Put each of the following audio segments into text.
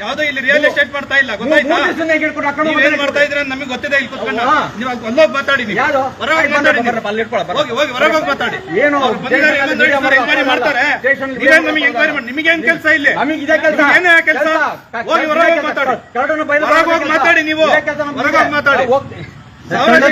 ಯಾವ್ದೋ ಇಲ್ಲಿ real estate ಮಾಡ್ತಾ ಇಲ್ಲ ಗೊತ್ತಾಯ್ತಾ? ನೀವೇನ್ ಮಾಡ್ತಾ ಇದ್ರೆ ನಮಗೆ ಗೊತ್ತಿದೆ ಇಲ್ಲಿ ಕುತ್ಕೊಂಡು. ನೀವು ಅಲ್ಲೋಗಿ ಮಾತಾಡಿ? ಹೊರಗೆ ಮಾತಾಡಿ ನೀವು. ಬರ್ರಪ್ಪ, ಅಲ್ಲಿ ಇಟ್ಕೊಳ್ಳ, ಬರ್ರಪ್ಪ. ಹೋಗಿ ಹೋಗಿ ಹೊರಗೆ ಹೋಗಿ ಮಾತಾಡಿ. ಏನು? ಅವ್ರು ಎಲ್ಲ ನೋಡಿ ಎಂಕ್ವೈರಿ ಮಾಡ್ತಾರೆ. ಸ್ಟೇಷನ್ ನೀವೇನ್ ನಮಗೆ ಎಂಕ್ವೈರಿ ಮಾಡಿ. ನಿಮಗೇನ್ ಕೆಲಸ ಇಲ್ಲಿ? ನಮಗೆ ಇದೇ ಕೆಲಸ. ಏನೇ ಕೆಲಸ? ಹೋಗಿ ಹೊರಗೆ ಹೋಗಿ ಮಾತಾಡಿ. ಹೊರಗೆ ಹೋಗಿ ಮಾತಾಡಿ ನೀವು. ಹೊರಗೆ ಹೋಗಿ ಮಾತಾಡಿ. ఆయన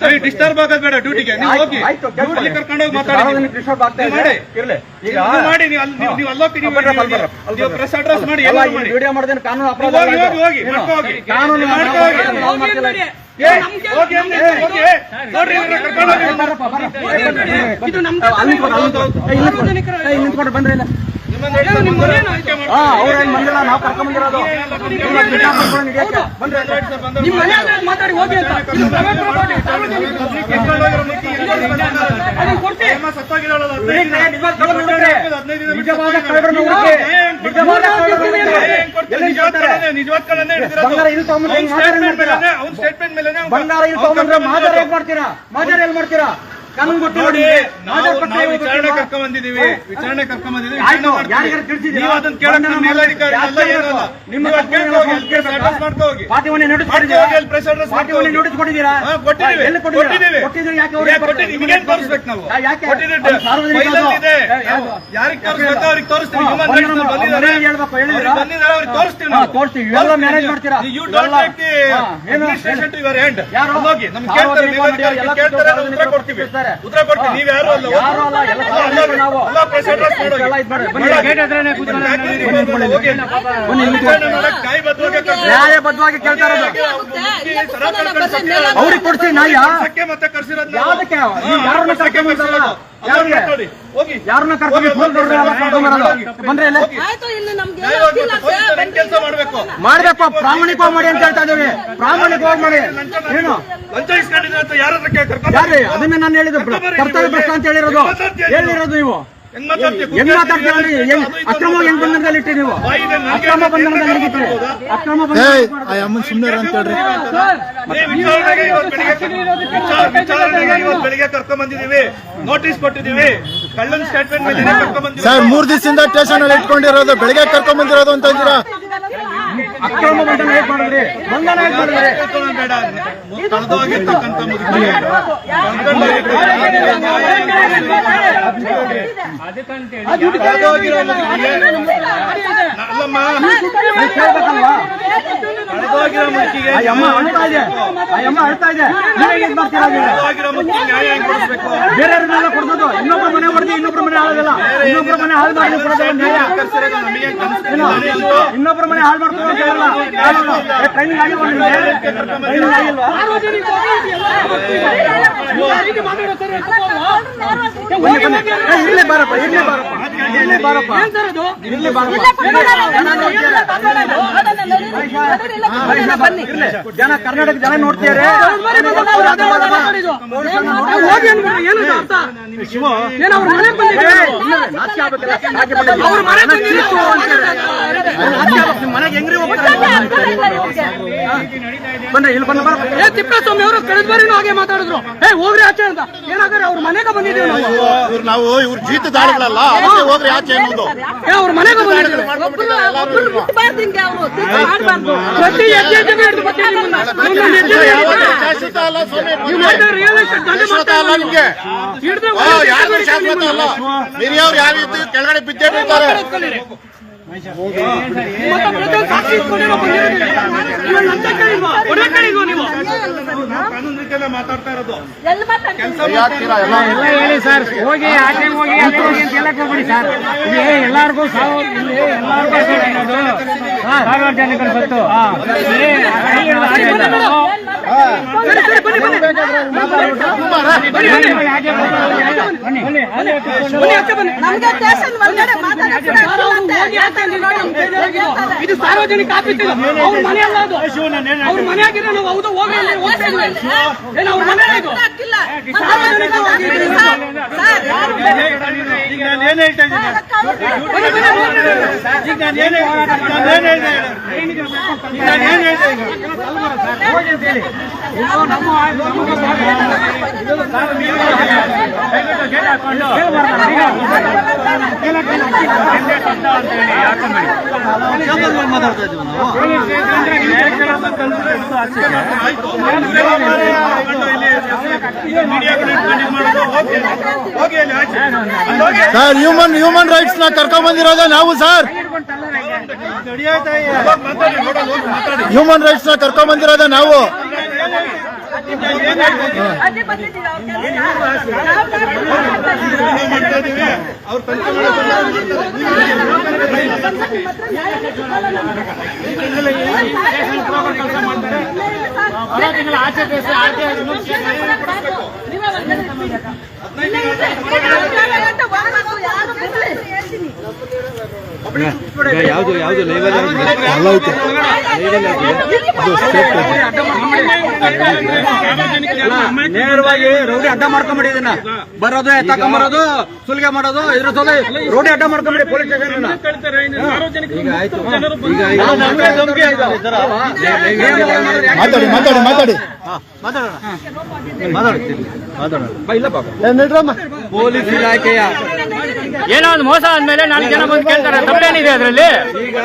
ಸರಿ ಡಿಸ್ಟರ್ಬ್ ಆಗೋದ್ಬೇಡ ಡ್ಯೂಟಿಗೆ. ನೀವು ಹೋಗಿ. ಹೋಗಿ ಮಾತಾಡಿ. ಮಾಡಿ. ಈಗ ಮಾಡಿ ನೀವು ಅಲ್ಲಿ ನೀವು- ಅಲ್ಲೋಗಿ ನೀವು. ಪ್ರೆಸ್ ಅಡ್ರೆಸ್ ಮಾಡಿ ವಿಡಿಯೋ ಕಾನೂನು ಅಪರಾಧ ಹೋಗಿ, ಹೋಗಿ. ಹೋಗಿ. ಕಾನೂನು. ಇದು ನಮ್ ಅಲ್ಲಿ ನಿಂತ್ಕೊಂಡು, ಅಲ್ಲಿ ಇಲ್ಲಿ ಇಲ್ಲಿ ನಿಂತ್ಕೊಂಡು ಬಂದ್ರೆ ಇಲ್ಲ. ನಾವು ನಿಮ್ಮ ಮುಖ್ಯ ಇಲ್ಲಿ ಹುಡುಗ್ರೆ. ಏನ್. ಬಂಗಾರ ಇಲ್ಲಿ ಬಂಗಾರ ಹೇಗ್ ಮಾಡ್ತೀರಾ? ಮಾದರಿ ಎಲ್ಲಿ ಮಾಡ್ತೀರಾ? ಕಾನೂನು ಗೊತ್ತಿಲ್ಲ ನಾವು ವಿಚಾರಣೆ? ಕರ್ಕೊಂಡ್ ಬಂದಿದೀವಿ ವಿಚಾರಣೆ ಕರ್ಕೊಂಡ್ ಬಂದಿದೀವಿ. ನೀವು ಅದನ್ನ ಕೇಳಕ್ ನಮ್ಮ ಮೇಲಧಿಕಾರಿ ನಿಮ್ಮ ಹೋಗಿ. ಪಾರ್ಟಿವನ್ನೇ ನೋಟಿಸ್ ಕೊಟ್ಟಿದ್ದೀರಾ ಪಾರ್ಟಿವನ್ನೇ. ನೋಟಿಸ್ ಕೊಟ್ಟಿದ್ದೀರಾ ಕೊಟ್ಟಿದ್ದೀವಿ. ಎಲ್ಲಿ ಕೊಟ್ಟಿದ್ದೀವಿ. ಕೊಟ್ಟಿದ್ದೀರಿ ಯಾಕೆ ಕೊಟ್ಟಿದ್ದೀವಿ? ತೋರಿಸ್ಬೇಕು ನಾವು? ಯಾಕೆ ಕೊಟ್ಟಿದ್ದೀವಿ. ಅದು ಸಾರ್ವಜನಿಕ ಇದೆ. ಯಾ- ಯಾವ್ದು? ಯಾರಿಗೆ ತೋರಿಸ್ಬೇಕು ಅವ್ರಿಗೆ ತೋರಿಸ್ತೀವಿ ಹ್ಯೂಮನ್ ರೈಟ್ಸ್ ನಮ್ಮ- ಬಂದಿದ್ದಾರೆ ಅವ್ರಿಗೆ ಹೇಳ್ಬೇಕು, ಹೇಳಿದ್ದೀರಾ? ಅವ್ರಿಗೆ ಬಂದಿದ್ದಾರೆ ಅವ್ರಿಗೆ ತೋರಿಸ್ತೀವಿ ಹಾ, ನಾವು ತೋರಿಸ್ತೀವಿ. ಇವೆಲ್ಲ manage ಮಾಡ್ತೀರಾ? ಯು ಡೋಂಟ್ ಇವೆಲ್ಲ- take the administration to your end ಯಾರು? ಹೋಗಿ ನಮ್ಗೆ ಕೇಳ್ತಾರೆ ಸಾರ್ವಜನಿಕ ಎಲ್ಲ ಕೇಳ್ತಾರೆ ಉತ್ತರ ಕೊಡ್ತೀವಿ ಕೊಡ್ತಾರೆ. ಉತ್ತರ ಕೊಡ್ತೀವಿ. ನೀವು ಯಾರು ಅಲ್ಲ ಯಾರು ಅಲ್ಲ, ಎಲ್ಲ ನಾವು. ಅಲ್ಲ ಪ್ರೆಸ್ ಅಡ್ರೆಸ್ ಮಾಡೋಗಿ ಎಲ್ಲ ಇದ್ ಮಾಡಿ. ಬನ್ನಿ, ಗೇಟ್ ಹತ್ರನೇ ಕೂತ್ಕೊಳ್ಳಿ. ಯಾಕೆ ಬನ್ನಿ, ಇಲ್ಲಿ ನ್ಯಾಯಬದ್ಧವಾಗಿ ಕೇಳ್ತಾ ಇರೋದು ಅವ್ರಿಗೆ ಕೊಡ್ತೀನಿ ನ್ಯಾಯ ಮತ್ತೆ ಕರ್ಸಿರೋದು ಯಾರನ್ನ? ಕರ್ಸಿರೋದು. ಯಾರಿಗೆ? ಯಾರನ್ನ ಕರ್ಕೊಂಡು ಫೋನ್ ಬಂದ್ರೆ ಇಲ್ಲ ಕೆಲಸ ಮಾಡ್ಬೇಕು? ಮಾಡ್ಬೇಕು ಪ್ರಾಮಾಣಿಕವಾಗಿ ಮಾಡಿ ಅಂತ ಹೇಳ್ತಾ ಇದೀವಿ ಪ್ರಾಮಾಣಿಕವಾಗಿ ಮಾಡಿ. ಏನು? ಯಾರು? ಅದನ್ನೇ ನಾನು ಹೇಳಿದ್ರು ಕರ್ತವ್ಯ ಪ್ರಶ್ನೆ ಅಂತ ಹೇಳಿರೋದು. ಹೇಳಿರೋದು ನೀವು ಹೆಂಗ್ ಮಾತಾಡ್ತೀಯ? ಅಕ್ರಮ ಹೆಂಗ್ ಬಂಧನದಲ್ಲಿ ಇಟ್ಟಿ ನೀವು? ಅಕ್ರಮ ಬಂಧನದಲ್ಲಿ ಅಕ್ರಮ ಬಂಧನ ಸುಮ್ಮನೆ ಅಂತ ಹೇಳ್ರಿ. ಇವತ್ತು ಬೆಳಿಗ್ಗೆ ಕರ್ಕೊಂಡ್ ಬಂದಿದೀವಿ ನೋಟಿಸ್ ಕೊಟ್ಟಿದೀವಿ ಕಳ್ಳನ್ ಸ್ಟೇಟ್ಮೆಂಟ್ ಮೇಲೆ ಕರ್ಕೊಂಡ್ ಸರ್ ಮೂರ್ ದಿವಸದಿಂದ ಸ್ಟೇಷನ್ ಅಲ್ಲಿ ಇಟ್ಕೊಂಡಿರೋದು. ಬೆಳಿಗ್ಗೆ ಕರ್ಕೊಂಡ್ ಬಂದಿರೋದು ಅಂತ ಇದ್ದೀರಾ? ಅಕ್ರಮ ಬಂಧನ ಹೇಗ್ ಮಾಡಿದ್ರಿ? ಬಂಧನ ಹೇಗ್ ಮಾಡಿದ್ರಿ? ಬೇಡ ಕಳೆದೋಗಿರ್ತಕ್ಕಂಥ ಮುದುಕಿಗೆ ಕಳೆದೋಗಿರೋ ಮುದುಕಿಗೆ ಅಲ್ಲಮ್ಮ ನೀವು ಕೇಳ್ಬೇಕಲ್ವಾ ಕಳೆದೋಗಿರೋ ಅಮ್ಮ ಅಳ್ತಾ ಇದೆ ಆ ಅಮ್ಮ ಅಳ್ತಾ ಇದೆ ನೀವೇ ಇದ್ ಮಾಡ್ತೀರಾ ಹಾಗೆ? ಕಳೆದೋಗಿರೋ ಮುದುಕಿಗೆ ನ್ಯಾಯ ಹೆಂಗ್ ಕೊಡಿಸ್ಬೇಕು ಬೇರೆಯವ್ರನ್ನೆಲ್ಲ ಕೊಡ್ಬೋದು ಇನ್ನೊಬ್ರ ಮನೆ ಹೊಡೆದು ಇನ್ನೊಬ್ರ ಮನೆ ಹಾಳಾಗಲ್ಲ ಇನ್ನೊಬ್ರ ಮನೆ ಹಾಳು ಮಾಡಿ ನ್ಯಾಯ ಇನ್ನೊಬ್ರ ಮನೆ ಹಾಳು ಮಾಡ್ಕೊಂಡು ಅಂತ ಹೇಳಲ್ಲ ಟ್ರೈನಿಂಗ್ ಆಗಿಲ್ವಾ ಆಗಿಲ್ವಾ ಇರ್ಲಿ ಬಾರಪ್ಪ ಇರ್ಲಿ ಬಾರಪ್ಪ ಜನ ಕರ್ನಾಟಕ ಜನ ನೋಡ್ತಿದ್ದಾರೆ ಹೋಗಿ ಏನು ಇದು ಅರ್ಥ ಏನು ಅವ್ರ ಮನೆಗೆ ಹೆಂಗ್ರಿ ಹೋಗ್ತಾರೆ ಬನ್ರಿ ಇಲ್ಲಿ ಬಂದ ಏ ತಿಪ್ಪೇಸ್ವಾಮಿ ಅವರು ಕಳೆದ ಬಾರಿನೂ ಹಾಗೆ ಮಾತಾಡಿದ್ರು ಏ ಹೋಗ್ರಿ ಆಚೆ ಅಂತ ಏನಾದ್ರೆ ಅವ್ರ ಮನೆಗೆ ಬಂದಿದ್ದೀವಿ ನಾವು ಇವ್ರು ನಾವು ಇವ್ರ ಯಾಕೆ ಅನ್ನೋದು ಅವ್ರ ಮನೆಗೆ ಪ್ರತಿ ಶಾಶ್ವತ ಅಲ್ಲ ಸ್ವಾಮಿ ಶಾಶ್ವತ ಅಲ್ಲ ನಿಮ್ಗೆ. ಯಾರು ಶಾಶ್ವತ ಅಲ್ಲ? ಹಿರಿಯವ್ರು ಯಾವ ರೀತಿ ಕೆಳಗಡೆ ಬಿದ್ದೇ ಬೀಳ್ತಾರೆ ನಾವು ಕಾನೂನು ರೀತಿಯಲ್ಲೇ ಮಾತಾಡ್ತಾ ಇರೋದು. ಕೆಲಸ ಎಲ್ಲ ಎಲ್ಲ ಹೇಳಿ ಸರ್ ಹೋಗಿ ಆಚೆ ಹೋಗಿ ಆಚೆ ಹೋಗಿ ಅಂತ ಹೇಳಕ್ ಹೋಗ್ಬಿಡಿ ಸರ್. ಇಲ್ಲಿ ಎಲ್ಲಾರ್ಗೂ ಸಾವು ಇಲ್ಲಿ ಎಲ್ಲಾರ್ಗೂ ಅನ್ನೋದು. ಬನ್ನಿ ಬನ್ನಿ ಬನ್ನಿ, ಇದು ಸಾರ್ವಜನಿಕ ಆಫೀಸ್ ಅವ್ರ ಮನೆ ಅಲ್ಲ ಅದು ಅವ್ರ ಮನೆ ನಾವು ಹೌದು ಹೋಗಿ ಅಲ್ಲಿ ಹೋಗ್ತಾ ಇದ್ವಿ ಏನು ಅವ್ರ ಮನೆ ಇದು ಹಾಕಿಲ್ಲ ಸಾರ್ವಜನಿಕವಾಗಿ ಬಿಡಿ ಸರ್. ಸರ್, ಈಗ ನಾನು ಏನ್ ಹೇಳ್ತಾ ಇದ್ದೀನಿ. ಈಗ ನಾನು ಏನ್ ಹೇಳ್ತಾ ನಾನು ಏನ್ ಹೇಳ್ತಾ ಇದ್ದೀನಿ ಸರ್ ಹ್ಯೂಮನ್ ಹ್ಯೂಮನ್ ರೈಟ್ಸ್ನ ಕರ್ಕೊಂಡ್ ಬಂದಿರೋದೇ ನಾವು ಸರ್ ಹ್ಯೂಮನ್ ರೈಟ್ಸ್ನ ಕರ್ಕೊಂಡ್ ಬಂದಿರೋದೇ ನಾವು. ಆಚೆ ದೇಶ ಆಚೆ ನೀವೇ ಒಳಗಡೆ ಇರ್ತೀರಿ. ಇಲ್ಲ, ಇಲ್ಲ. ಅಂತ ವಾರದ್ದು ಯಾರು ಬಿಡ್ಲಿ. ಹೇಳ್ತೀನಿ. ಯಾವ್ದು ಯಾವ್ದು ಲೈವ್ ನೇರವಾಗಿ ರೌಡಿ ಅಡ್ಡ ಮಾಡ್ಕೊಂಬಿಡಿ ಇದನ್ನ ಬರೋದು ತಕೊಂಬರೋದು ಸುಲಿಗೆ ಮಾಡೋದು ಇದ್ರ ಸಲ ರೋಡಿ ಅಡ್ಡ ಮಾಡ್ಕೊಂಬಿಡಿ ಪೊಲೀಸ್ ಸ್ಟೇಷನ್ ಈಗ ಆಯ್ತು ಮಾತಾಡಿ ಮಾತಾಡಿ ಮಾತಾಡಿ ಮಾತಾಡೋಣ ಮಾತಾಡ್ತೀನಿ ಮಾತಾಡೋಣ ಇಲ್ಲ ಪಾಪ ಪೊಲೀಸ್ ಇಲಾಖೆಯ ಏನೋ ಒಂದು ಮೋಸ ಆದ್ಮೇಲೆ ನಾಲ್ಕು ಜನ ಬಂದು ಕೇಳ್ತಾರೆ ತಪ್ಪೇನಿದೆ ಅದರಲ್ಲಿ? ಈಗ